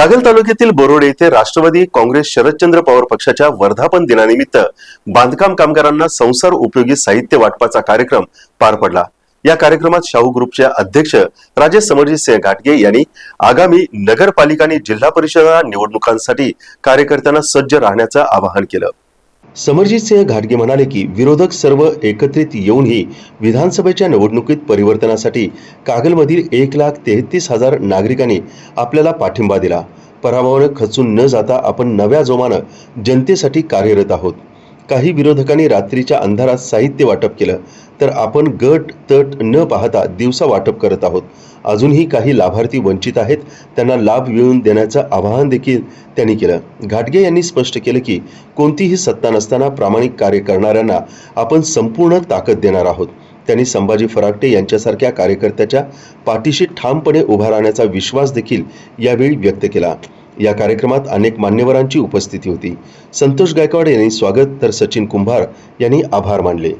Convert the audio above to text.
कागल तालुक्यातील बोरोडे येथे राष्ट्रवादी काँग्रेस शरदचंद्र पवार पक्षाच्या वर्धापन दिनानिमित्त बांधकाम कामगारांना संसार उपयोगी साहित्य वाटपाचा कार्यक्रम पार पडला. या कार्यक्रमात शाहू ग्रुपचे अध्यक्ष राजेश समरजितसिंह घाटगे यांनी आगामी नगरपालिका आणि जिल्हा परिषद निवडणुकांसाठी कार्यकर्त्यांना सज्ज राहण्याचं आवाहन केलं. समरजित सिंह घाटगे म्हणाले की विरोधक सर्व एकत्रित येऊनही विधानसभेच्या निवडणुकीत परिवर्तनासाठी कागलमधील एक लाख तेहतीस हजार नागरिकांनी आपल्याला पाठिंबा दिला. पराभवानं खचून न जाता आपण नव्या जोमानं जनतेसाठी कार्यरत आहोत. काही विरोधकांनी रात्रीच्या अंधारात साहित्य वाटप केलं. तर आपण गट तट न पाहता दिवसा वाटप करत आहोत. अजूनही काही लाभार्थी वंचित आहेत. त्यांना लाभ मिळवून देण्याचं आवाहन देखील त्यांनी केलं. घाटगे यांनी स्पष्ट केलं की कोणतीही सत्ता नसताना प्रामाणिक कार्य करणाऱ्यांना आपण संपूर्ण ताकद देणार आहोत. त्यांनी संभाजी फरागटे यांच्यासारख्या कार्यकर्त्याच्या पाठीशी ठामपणे उभा राहण्याचा विश्वास देखील यावेळी व्यक्त केला. या कार्यक्रमात अनेक मान्यवरांची उपस्थिती होती. संतोष गायकवाड यांनी स्वागत तर सचिन कुंभार यांनी आभार मानले.